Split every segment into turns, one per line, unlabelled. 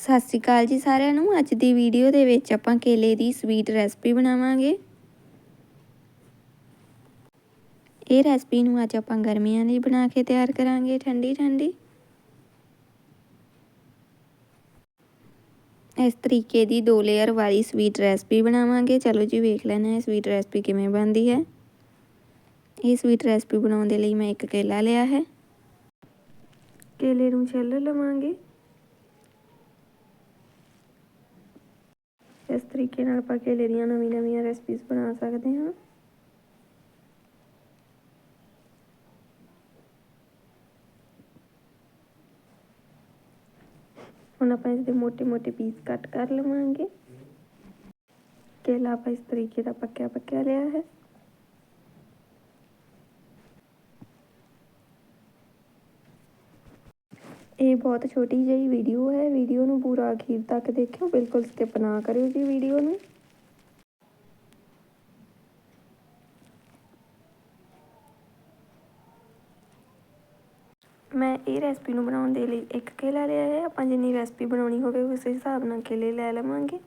ਸਤਿ ਸ਼੍ਰੀ ਅਕਾਲ ਜੀ ਸਾਰਿਆਂ ਨੂੰ। ਅੱਜ ਦੀ ਵੀਡੀਓ ਦੇ ਵਿੱਚ ਆਪਾਂ ਕੇਲੇ ਦੀ ਸਵੀਟ ਰੈਸਪੀ ਬਣਾਵਾਂਗੇ। ਇਹ ਰੈਸਪੀ ਨੂੰ ਅੱਜ ਆਪਾਂ ਗਰਮੀਆਂ ਲਈ ਬਣਾ ਕੇ ਤਿਆਰ ਕਰਾਂਗੇ ਠੰਡੀ ਠੰਡੀ। ਇਸ ਤਰੀਕੇ ਦੀ ਦੋ ਲੇਅਰ ਵਾਲੀ ਸਵੀਟ ਰੈਸਪੀ ਬਣਾਵਾਂਗੇ। ਚਲੋ ਜੀ ਵੇਖ ਲੈਣਾ ਹੈ ਸਵੀਟ ਰੈਸਪੀ ਕਿਵੇਂ ਬਣਦੀ ਹੈ। ਇਹ ਸਵੀਟ ਰੈਸਪੀ ਬਣਾਉਣ ਦੇ ਲਈ ਮੈਂ ਇੱਕ ਕੇਲਾ ਲਿਆ ਹੈ। ਕੇਲੇ ਨੂੰ ਛਿੱਲ ਲਵਾਂਗੇ। ਇਸ ਤਰੀਕੇ ਨਾਲ ਆਪਾਂ ਕੇਲੇ ਦੀਆਂ ਨਵੀਆਂ ਨਵੀਆਂ ਰੈਸਪੀਜ਼ ਬਣਾ ਸਕਦੇ ਹਾਂ। ਹੁਣ ਆਪਾਂ ਇਸ ਦੇ ਮੋٹے-ਮੋٹے ਪੀਸ ਕੱਟ ਕਰ ਲਵਾਂਗੇ। ਕੇਲਾ ਆਪਾਂ ਇਸ ਤਰੀਕੇ ਦਾ ਪੱਕਿਆ ਪੱਕਿਆ ਰਿਹਾ ਹੈ। ਇਹ ਬਹੁਤ ਛੋਟੀ ਜਿਹੀ ਵੀਡੀਓ ਹੈ। ਵੀਡੀਓ ਨੂੰ ਪੂਰਾ ਅਖੀਰ ਤੱਕ ਦੇਖਿਓ। ਬਿਲਕੁਲ ਸਕਿਪ ਨਾ ਕਰਿਓ ਜੀ ਵੀਡੀਓ ਨੂੰ। ਮੈਂ ਇਹ ਰੈਸਪੀ ਨੂੰ ਬਣਾਉਣ ਦੇ ਲਈ ਇੱਕ ਕੇਲਾ ਲਿਆ ਹੈ। ਆਪਾਂ ਜਿੰਨੀ ਰੈਸਪੀ ਬਣਾਉਣੀ ਹੋਵੇ, ਉਸ ਹਿਸਾਬ ਨਾਲ ਕੇਲੇ ਲੈ ਲਵਾਂਗੇ।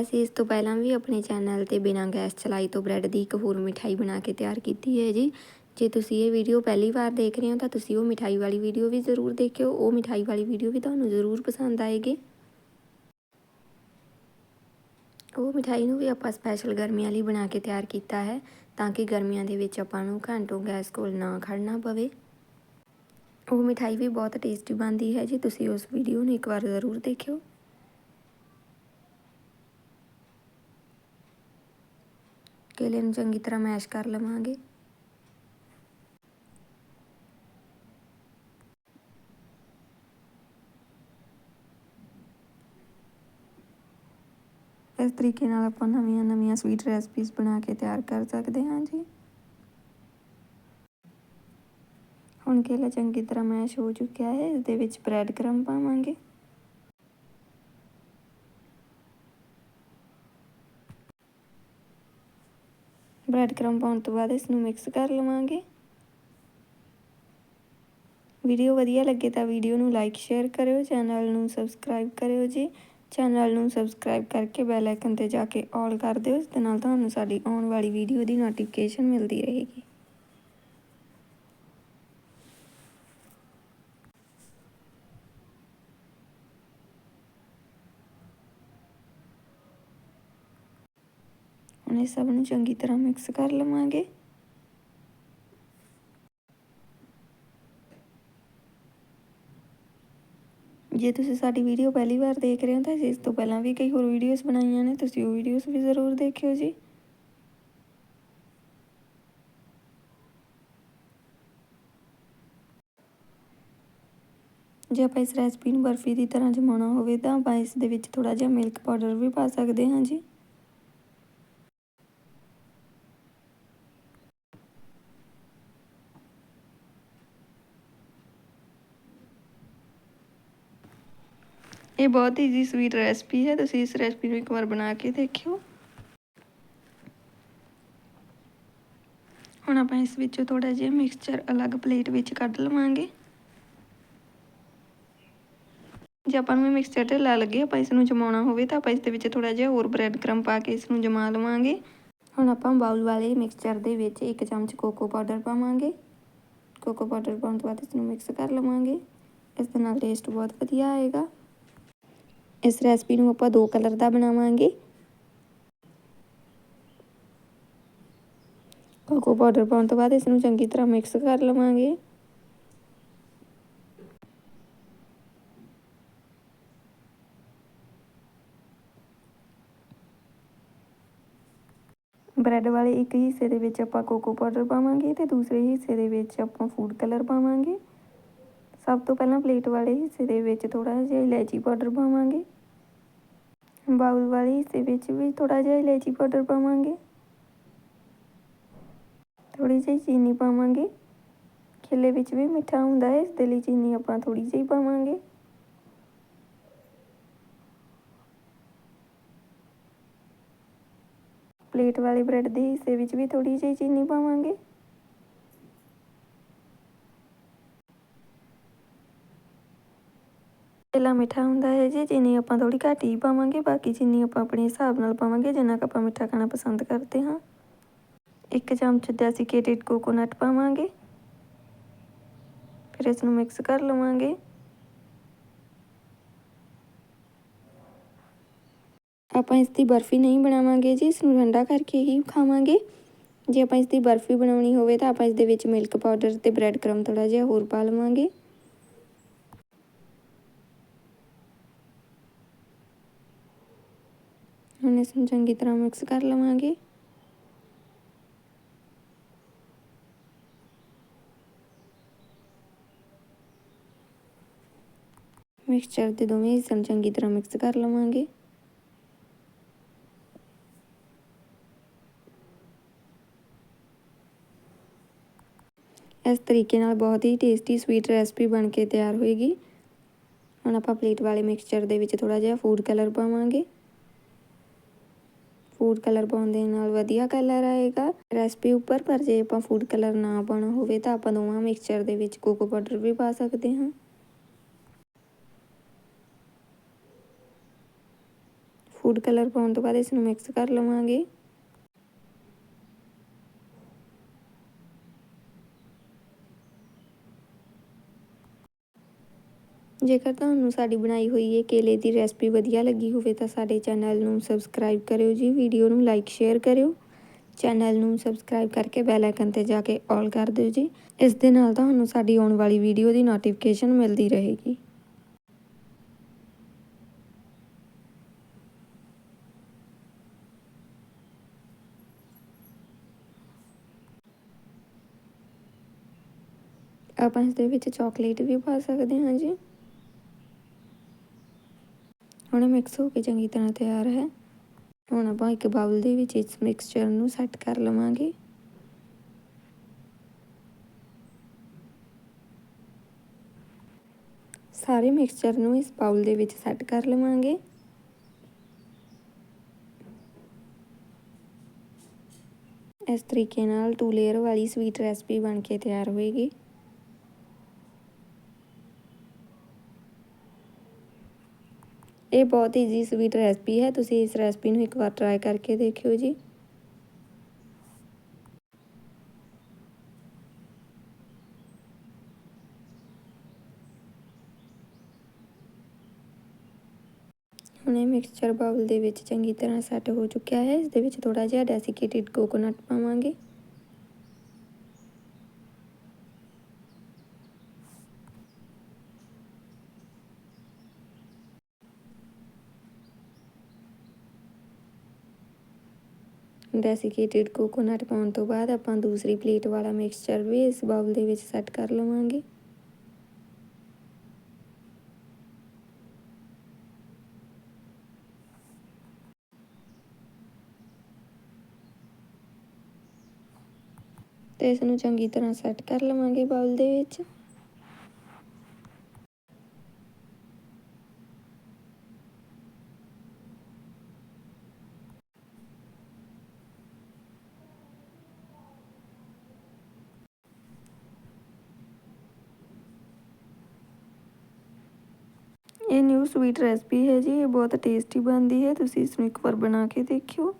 ਅਸੀਂ ਇਸ ਤੋਂ ਪਹਿਲਾਂ ਵੀ ਆਪਣੇ ਚੈਨਲ ਤੇ ਬਿਨਾਂ ਗੈਸ ਚਲਾਈ ਤੋਂ ਬ੍ਰੈਡ ਦੀ ਇੱਕ ਹੋਰ ਮਿਠਾਈ ਬਣਾ ਕੇ ਤਿਆਰ ਕੀਤੀ ਹੈ ਜੀ। ਜੇ ਤੁਸੀਂ ਇਹ ਵੀਡੀਓ ਪਹਿਲੀ ਵਾਰ ਦੇਖ ਰਹੇ ਹੋ ਤਾਂ ਤੁਸੀਂ ਉਹ ਮਿਠਾਈ ਵਾਲੀ ਵੀਡੀਓ ਵੀ ਜ਼ਰੂਰ ਦੇਖਿਓ। ਉਹ ਮਿਠਾਈ ਵਾਲੀ ਵੀਡੀਓ ਵੀ ਤੁਹਾਨੂੰ ਜ਼ਰੂਰ ਪਸੰਦ ਆਏਗੀ। ਉਹ ਮਿਠਾਈ ਨੂੰ ਵੀ ਆਪਾਂ ਸਪੈਸ਼ਲ ਗਰਮੀਆਂ ਲਈ ਬਣਾ ਕੇ ਤਿਆਰ ਕੀਤਾ ਹੈ ਤਾਂ ਕਿ ਗਰਮੀਆਂ ਦੇ ਵਿੱਚ ਆਪਾਂ ਨੂੰ ਘੰਟੋਂ ਗੈਸ ਕੋਲ ਨਾ ਖੜਨਾ ਪਵੇ। ਉਹ ਮਿਠਾਈ ਵੀ ਬਹੁਤ ਟੇਸਟੀ ਬਣਦੀ ਹੈ ਜੀ, ਤੁਸੀਂ ਉਸ ਵੀਡੀਓ ਨੂੰ ਇੱਕ ਵਾਰ ਜ਼ਰੂਰ ਦੇਖਿਓ। ਕੇਲੇ ਨੂੰ ਚੰਗੀ ਤਰ੍ਹਾਂ ਮੈਸ਼ ਕਰ ਲਵਾਂਗੇ। ਇਸ ਤਰੀਕੇ ਨਾਲ ਆਪਾਂ ਨਵੀਆਂ ਨਵੀਆਂ ਸਵੀਟ ਰੈਸਪੀਜ਼ ਬਣਾ ਕੇ ਤਿਆਰ ਕਰ ਸਕਦੇ ਹਾਂ ਜੀ। ਹੁਣ ਕੇਲਾ ਚੰਗੀ ਤਰ੍ਹਾਂ ਮੈਸ਼ ਹੋ ਚੁੱਕਿਆ ਹੈ, ਇਸ ਦੇ ਵਿੱਚ ਬ੍ਰੈਡ ਕਰਮ ਪਾਵਾਂਗੇ। ਬ੍ਰੈਡ ਕਰਮ ਪਾਉਣ ਤੋਂ ਬਾਅਦ ਇਸ ਨੂੰ ਮਿਕਸ ਕਰ ਲਵਾਂਗੇ। ਵੀਡੀਓ ਵਧੀਆ ਲੱਗੇ ਤਾਂ ਵੀਡੀਓ ਨੂੰ ਲਾਈਕ ਸ਼ੇਅਰ ਕਰਿਓ ਚੈਨਲ ਨੂੰ ਸਬਸਕ੍ਰਾਈਬ ਕਰਿਓ ਜੀ। ਚੈਨਲ ਨੂੰ ਸਬਸਕ੍ਰਾਈਬ ਕਰਕੇ ਬੈਲ ਆਈਕਨ ਤੇ ਜਾ ਕੇ ਆਲ ਕਰ ਦਿਓ, ਇਸ ਦੇ ਨਾਲ ਤੁਹਾਨੂੰ ਸਾਡੀ ਆਉਣ ਵਾਲੀ ਵੀਡੀਓ ਦੀ ਨੋਟੀਫਿਕੇਸ਼ਨ ਮਿਲਦੀ ਰਹੇਗੀ। ਹੁਣ ਇਹ ਸਭ ਨੂੰ ਚੰਗੀ ਤਰ੍ਹਾਂ ਮਿਕਸ ਕਰ ਲਵਾਂਗੇ। ਜੇ ਤੁਸੀਂ ਸਾਡੀ ਵੀਡੀਓ ਪਹਿਲੀ ਵਾਰ ਦੇਖ ਰਹੇ ਹੋ ਤਾਂ ਇਸ ਤੋਂ ਪਹਿਲਾਂ ਵੀ ਕਈ ਹੋਰ ਵੀਡੀਓਜ਼ ਬਣਾਈਆਂ ਨੇ, ਤੁਸੀਂ ਉਹ ਵੀਡੀਓਜ਼ ਵੀ ਜ਼ਰੂਰ ਦੇਖਿਓ ਜੀ। ਜੇ ਆਪਾਂ ਇਸ ਰੈਸਪੀ ਨੂੰ ਬਰਫੀ ਦੀ ਤਰ੍ਹਾਂ ਜਮਾਉਣਾ ਹੋਵੇ ਤਾਂ ਆਪਾਂ ਇਸ ਦੇ ਵਿੱਚ ਥੋੜਾ ਜਿਹਾ ਮਿਲਕ ਪਾਊਡਰ ਵੀ ਪਾ ਸਕਦੇ ਹਾਂ ਜੀ। ਇਹ ਬਹੁਤ ਈਜ਼ੀ ਸਵੀਟ ਰੈਸਪੀ ਹੈ। ਤੁਸੀਂ ਇਸ ਰੈਸਪੀ ਨੂੰ ਇੱਕ ਵਾਰ ਬਣਾ ਕੇ ਦੇਖਿਓ। ਹੁਣ ਆਪਾਂ ਇਸ ਵਿੱਚੋਂ ਥੋੜਾ ਜਿਹਾ ਮਿਕਸਚਰ ਅਲੱਗ ਪਲੇਟ ਵਿੱਚ ਕੱਢ ਲਵਾਂਗੇ। ਜੇ ਆਪਾਂ ਨੂੰ ਇਹ ਮਿਕਸਚਰ ਢਿੱਲਾ ਲੱਗੇ, ਆਪਾਂ ਇਸ ਨੂੰ ਜਮਾਉਣਾ ਹੋਵੇ ਤਾਂ ਆਪਾਂ ਇਸ ਦੇ ਵਿੱਚ ਥੋੜਾ ਜਿਹਾ ਹੋਰ ਬ੍ਰੈਡ ਕਰਮ ਪਾ ਕੇ ਇਸ ਨੂੰ ਜਮਾ ਲਵਾਂਗੇ। ਹੁਣ ਆਪਾਂ ਬਾਉਲ ਵਾਲੇ ਮਿਕਸਚਰ ਦੇ ਵਿੱਚ ਇੱਕ ਚਮਚ ਕੋਕੋ ਪਾਊਡਰ ਪਾਵਾਂਗੇ। ਕੋਕੋ ਪਾਊਡਰ ਪਾਉਣ ਤੋਂ ਬਾਅਦ ਇਸ ਨੂੰ ਮਿਕਸ ਕਰ ਲਵਾਂਗੇ। ਇਸ ਦੇ ਨਾਲ ਟੇਸਟ ਬਹੁਤ ਵਧੀਆ ਆਏਗਾ। ਇਸ ਰੈਸਪੀ ਨੂੰ ਆਪਾਂ ਦੋ ਕਲਰ ਦਾ ਬਣਾਵਾਂਗੇ। ਕੋਕੋ ਪਾਊਡਰ ਪਾਉਣ ਤੋਂ ਬਾਅਦ ਇਸ ਨੂੰ ਚੰਗੀ ਤਰ੍ਹਾਂ ਮਿਕਸ ਕਰ ਲਵਾਂਗੇ। ਬ੍ਰੈਡ ਵਾਲੇ ਇੱਕ ਹਿੱਸੇ ਦੇ ਵਿੱਚ ਆਪਾਂ ਕੋਕੋ ਪਾਊਡਰ ਪਾਵਾਂਗੇ ਤੇ ਦੂਸਰੇ ਹਿੱਸੇ ਦੇ ਵਿੱਚ ਆਪਾਂ ਫੂਡ ਕਲਰ ਪਾਵਾਂਗੇ। ਸਭ ਤੋਂ ਪਹਿਲਾਂ ਪਲੇਟ ਵਾਲੇ ਹਿੱਸੇ ਦੇ ਵਿੱਚ ਥੋੜਾ ਜਿਹਾ ਇਲਾਇਚੀ ਪਾਊਡਰ ਪਾਵਾਂਗੇ। ਬਾਉਲ ਵਾਲੇ ਹਿੱਸੇ ਵਿੱਚ ਵੀ ਥੋੜਾ ਜਿਹਾ ਇਲਾਇਚੀ ਪਾਊਡਰ ਪਾਵਾਂਗੇ ਥੋੜੀ ਜਿਹੀ ਚੀਨੀ ਪਾਵਾਂਗੇ ਖਿੱਲੇ ਵਿੱਚ ਵੀ ਮਿੱਠਾ ਹੁੰਦਾ ਹੈ ਇਸ ਦੇ ਲਈ ਚੀਨੀ ਆਪਾਂ ਥੋੜੀ ਜਿਹੀ ਪਾਵਾਂਗੇ ਪਲੇਟ ਵਾਲੇ ਬ੍ਰੈਡ ਦੇ ਹਿੱਸੇ ਵਿੱਚ ਵੀ ਥੋੜੀ ਜਿਹੀ ਚੀਨੀ ਪਾਵਾਂਗੇ ਕਿੱਲਾ ਮਿੱਠਾ ਹੁੰਦਾ ਹੈ ਜੀ ਚੀਨੀ ਆਪਾਂ ਥੋੜੀ ਘੱਟ ਹੀ ਪਾਵਾਂਗੇ, ਬਾਕੀ ਚੀਨੀ ਆਪਾਂ ਆਪਣੇ ਹਿਸਾਬ ਨਾਲ ਪਾਵਾਂਗੇ, ਜਿੰਨਾ ਕੁ ਆਪਾਂ ਮਿੱਠਾ ਖਾਣਾ ਪਸੰਦ ਕਰਦੇ ਹਾਂ। ਇੱਕ ਚਮਚ ਡੈਸੀਕੇਟਿਡ ਕੋਕੋਨਟ ਪਾਵਾਂਗੇ। ਫਿਰ ਇਸ ਨੂੰ ਮਿਕਸ ਕਰ ਲਵਾਂਗੇ। ਆਪਾਂ ਇਸ ਦੀ ਬਰਫੀ ਨਹੀਂ ਬਣਾਵਾਂਗੇ ਜੀ ਇਸ ਨੂੰ ਠੰਡਾ ਕਰਕੇ ਹੀ ਖਾਵਾਂਗੇ। ਜੇ ਆਪਾਂ ਇਸ ਦੀ ਬਰਫੀ ਬਣਾਉਣੀ ਹੋਵੇ ਤਾਂ ਆਪਾਂ ਇਸ ਦੇ ਵਿੱਚ ਮਿਲਕ ਪਾਊਡਰ ਤੇ ਬ੍ਰੈਡ ਕਰਮ ਥੋੜਾ ਜਿਹਾ ਹੋਰ ਪਾ ਲਵਾਂਗੇ। ਹੁਣ ਇਸ ਨੂੰ ਚੰਗੀ ਤਰ੍ਹਾਂ ਮਿਕਸ ਕਰ ਲਵਾਂਗੇ ਮਿਕਸਚਰ ਦੇ ਦੋਵੇਂ ਹਿੱਸਿਆਂ ਨੂੰ ਚੰਗੀ ਤਰ੍ਹਾਂ ਮਿਕਸ ਕਰ ਲਵਾਂਗੇ ਇਸ ਤਰੀਕੇ ਨਾਲ ਬਹੁਤ ਹੀ ਟੇਸਟੀ ਸਵੀਟ ਰੈਸਪੀ ਬਣ ਕੇ ਤਿਆਰ ਹੋਏਗੀ ਹੁਣ ਆਪਾਂ ਪਲੇਟ ਵਾਲੇ ਮਿਕਸਚਰ ਦੇ ਵਿੱਚ ਥੋੜਾ ਜਿਹਾ ਫੂਡ ਕਲਰ ਪਾਵਾਂਗੇ ਫੂਡ ਕਲਰ ਪਾਉਣ ਦੇ ਨਾਲ ਵਧੀਆ ਕਲਰ ਆਏਗਾ। ਰੈਸਪੀ ਉੱਪਰ ਪਰ ਜੇ ਆਪਾਂ ਫੂਡ ਕਲਰ ਨਾ ਪਾਉਣਾ ਹੋਵੇ ਤਾਂ ਆਪਾਂ ਦੋਵਾਂ ਮਿਕਸਚਰ ਦੇ ਵਿੱਚ ਕੋਕੋ ਪਾਊਡਰ ਵੀ ਪਾ ਸਕਦੇ ਹਾਂ। ਫੂਡ ਕਲਰ ਪਾਉਣ ਤੋਂ ਬਾਅਦ ਇਸ ਨੂੰ ਮਿਕਸ ਕਰ ਲਵਾਂਗੇ। ਜੇਕਰ ਤੁਹਾਨੂੰ ਸਾਡੀ ਬਣਾਈ ਹੋਈ ਇਹ ਕੇਲੇ ਦੀ ਰੈਸਪੀ ਵਧੀਆ ਲੱਗੀ ਹੋਵੇ ਤਾਂ ਸਾਡੇ ਚੈਨਲ ਨੂੰ ਸਬਸਕ੍ਰਾਈਬ ਕਰਿਓ ਜੀ, ਵੀਡੀਓ ਨੂੰ ਲਾਈਕ, ਸ਼ੇਅਰ ਕਰਿਓ। ਚੈਨਲ ਨੂੰ ਸਬਸਕ੍ਰਾਈਬ ਕਰਕੇ ਬੈਲ ਆਈਕਨ ਤੇ ਜਾ ਕੇ ਆਲ ਕਰ ਦਿਓ ਜੀ। ਇਸ ਦੇ ਨਾਲ ਤੁਹਾਨੂੰ ਸਾਡੀ ਆਉਣ ਵਾਲੀ ਵੀਡੀਓ ਦੀ ਨੋਟੀਫਿਕੇਸ਼ਨ ਮਿਲਦੀ ਰਹੇਗੀ। ਆਪਾਂ ਇਸ ਦੇ ਵਿੱਚ ਚਾਕਲੇਟ ਵੀ ਪਾ ਸਕਦੇ ਹਾਂ ਜੀ। ਹੁਣ ਮਿਕਸ ਹੋ ਕੇ ਚੰਗੀ ਤਰ੍ਹਾਂ ਤਿਆਰ ਹੈ। ਹੁਣ ਆਪਾਂ ਇੱਕ ਬਾਉਲ ਦੇ ਵਿੱਚ ਇਸ ਮਿਕਸਚਰ ਨੂੰ ਸੈੱਟ ਕਰ ਲਵਾਂਗੇ। ਸਾਰੇ ਮਿਕਸਚਰ ਨੂੰ ਇਸ ਬਾਉਲ ਦੇ ਵਿੱਚ ਸੈੱਟ ਕਰ ਲਵਾਂਗੇ। ਇਸ ਤਰੀਕੇ ਨਾਲ ਟੂ ਲੇਅਰ ਵਾਲੀ ਸਵੀਟ ਰੈਸਪੀ ਬਣ ਕੇ ਤਿਆਰ ਹੋਏਗੀ। ਇਹ ਬਹੁਤ ਈਜ਼ੀ ਸਵੀਟ ਰੈਸਪੀ ਹੈ। ਤੁਸੀਂ ਇਸ ਰੈਸਪੀ ਨੂੰ ਇੱਕ ਵਾਰ ਟਰਾਈ ਕਰਕੇ ਦੇਖਿਓ ਜੀ। ਹੁਣ ਇਹ ਮਿਕਸਚਰ ਬਾਉਲ ਦੇ ਵਿੱਚ ਚੰਗੀ ਤਰ੍ਹਾਂ ਸੈੱਟ ਹੋ ਚੁੱਕਿਆ ਹੈ। ਇਸ ਦੇ ਵਿੱਚ ਥੋੜਾ ਜਿਹਾ ਡੈਸੀਕੇਟਿਡ ਕੋਕੋਨਟ ਪਾਵਾਂਗੇ। ਡੈਸੀਕੇਟਿਡ ਕੋਕੋਨਟ ਪਾਉਣ ਤੋਂ ਬਾਅਦ ਆਪਾਂ ਦੂਸਰੀ ਪਲੇਟ ਵਾਲਾ ਮਿਕਸਚਰ ਵੀ ਇਸ ਬਾਉਲ ਦੇ ਵਿੱਚ ਸੈੱਟ ਕਰ ਲਵਾਂਗੇ। ਤੇ ਇਸ ਨੂੰ ਚੰਗੀ ਤਰ੍ਹਾਂ ਸੈੱਟ ਕਰ ਲਵਾਂਗੇ ਬਾਉਲ ਦੇ ਵਿੱਚ ਇਹ ਨਿਊ ਸਵੀਟ ਰੈਸਪੀ ਹੈ ਜੀ, ਇਹ ਬਹੁਤ ਟੇਸਟੀ ਬਣਦੀ ਹੈ, ਤੁਸੀਂ ਇਸ ਨੂੰ ਇੱਕ ਵਾਰ ਬਣਾ ਕੇ ਦੇਖਿਓ।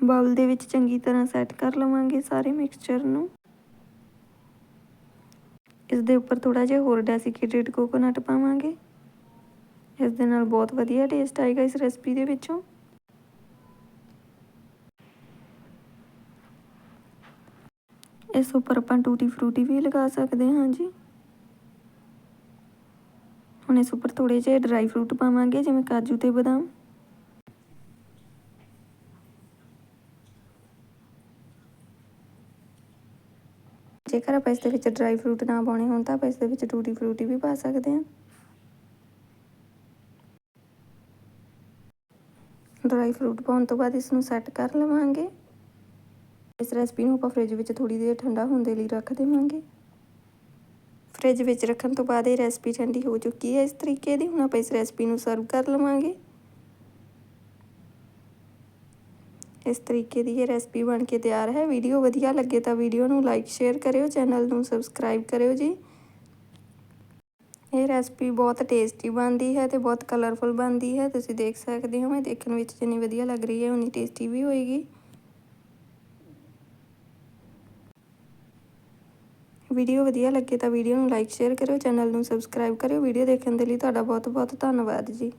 ਬਾਉਲ ਦੇ ਵਿੱਚ ਚੰਗੀ ਤਰ੍ਹਾਂ ਸੈੱਟ ਕਰ ਲਵਾਂਗੇ ਸਾਰੇ ਮਿਕਸਚਰ ਨੂੰ। ਇਸ ਦੇ ਉੱਪਰ ਥੋੜਾ ਜਿਹਾ ਹੋਰ ਡੈਸੀਕੇਟਿਡ ਕੋਕੋਨਟ ਪਾਵਾਂਗੇ। ਇਸ ਦੇ ਨਾਲ ਬਹੁਤ ਵਧੀਆ ਟੇਸਟ ਆਏਗਾ ਇਸ ਰੈਸਪੀ ਦੇ ਵਿੱਚੋਂ। ਇਸ ਉੱਪਰ ਆਪਾਂ ਟੂਟੀ ਫਰੂਟੀ ਵੀ ਲਗਾ ਸਕਦੇ ਹਾਂ ਜੀ। ਹੁਣ ਇਸ ਉੱਪਰ ਥੋੜੇ ਜਿਹੇ ਡਰਾਈ ਫਰੂਟ ਪਾਵਾਂਗੇ, ਜਿਵੇਂ ਕਾਜੂ ਤੇ ਬਦਾਮ। ਜੇਕਰ ਆਪਾਂ ਇਸ ਦੇ ਵਿੱਚ ਡਰਾਈ ਫਰੂਟ ਨਾ ਪਾਉਣੇ ਹੋਣ, ਤਾਂ ਆਪਾਂ ਇਸ ਦੇ ਵਿੱਚ ਟੂਟੀ ਫਰੂਟੀ ਵੀ ਪਾ ਸਕਦੇ ਹਾਂ। ਡਰਾਈ ਫਰੂਟ ਪਾਉਣ ਤੋਂ ਬਾਅਦ ਇਸ ਨੂੰ ਸੈੱਟ ਕਰ ਲਵਾਂਗੇ। ਇਸ ਰੈਸਪੀ ਨੂੰ ਆਪਾਂ ਫ੍ਰਿਜ ਵਿੱਚ ਥੋੜੀ ਦੇਰ ਠੰਡਾ ਹੋਣ ਦੇ ਲਈ ਰੱਖ ਦੇਵਾਂਗੇ। ਫ੍ਰਿਜ ਵਿੱਚ ਰੱਖਣ ਤੋਂ ਬਾਅਦ ਇਹ ਰੈਸਪੀ ਠੰਡੀ ਹੋ ਚੁੱਕੀ ਹੈ। ਇਸ ਤਰੀਕੇ ਦੀ ਹੁਣ ਆਪਾਂ ਇਸ ਰੈਸਪੀ ਨੂੰ ਸਰਵ ਕਰ ਲਵਾਂਗੇ। ਇਸ ਤਰੀਕੇ ਦੀ ਇਹ ਰੈਸਪੀ ਬਣ ਕੇ ਤਿਆਰ ਹੈ। ਵੀਡੀਓ ਵਧੀਆ ਲੱਗੇ ਤਾਂ ਵੀਡੀਓ ਨੂੰ ਲਾਈਕ ਸ਼ੇਅਰ ਕਰਿਓ। ਚੈਨਲ ਨੂੰ ਸਬਸਕ੍ਰਾਈਬ ਕਰਿਓ ਜੀ। ਇਹ ਰੈਸਪੀ ਬਹੁਤ ਟੇਸਟੀ ਬਣਦੀ ਹੈ ਤੇ ਬਹੁਤ ਕਲਰਫੁਲ ਬਣਦੀ ਹੈ। ਤੁਸੀਂ ਦੇਖ ਸਕਦੇ ਹੋ, ਮੈਂ ਦੇਖਣ ਵਿੱਚ ਜਿੰਨੀ ਵਧੀਆ ਲੱਗ ਰਹੀ ਹੈ, ਉਨੀ ਟੇਸਟੀ ਵੀ ਹੋਏਗੀ। ਵੀਡੀਓ ਵਧੀਆ ਲੱਗੇ ਤਾਂ ਵੀਡੀਓ ਨੂੰ ਲਾਈਕ, ਸ਼ੇਅਰ ਕਰਿਓ, ਚੈਨਲ ਨੂੰ ਸਬਸਕ੍ਰਾਈਬ ਕਰਿਓ। ਵੀਡੀਓ ਦੇਖਣ ਦੇ ਲਈ ਤੁਹਾਡਾ ਬਹੁਤ ਬਹੁਤ ਧੰਨਵਾਦ ਜੀ।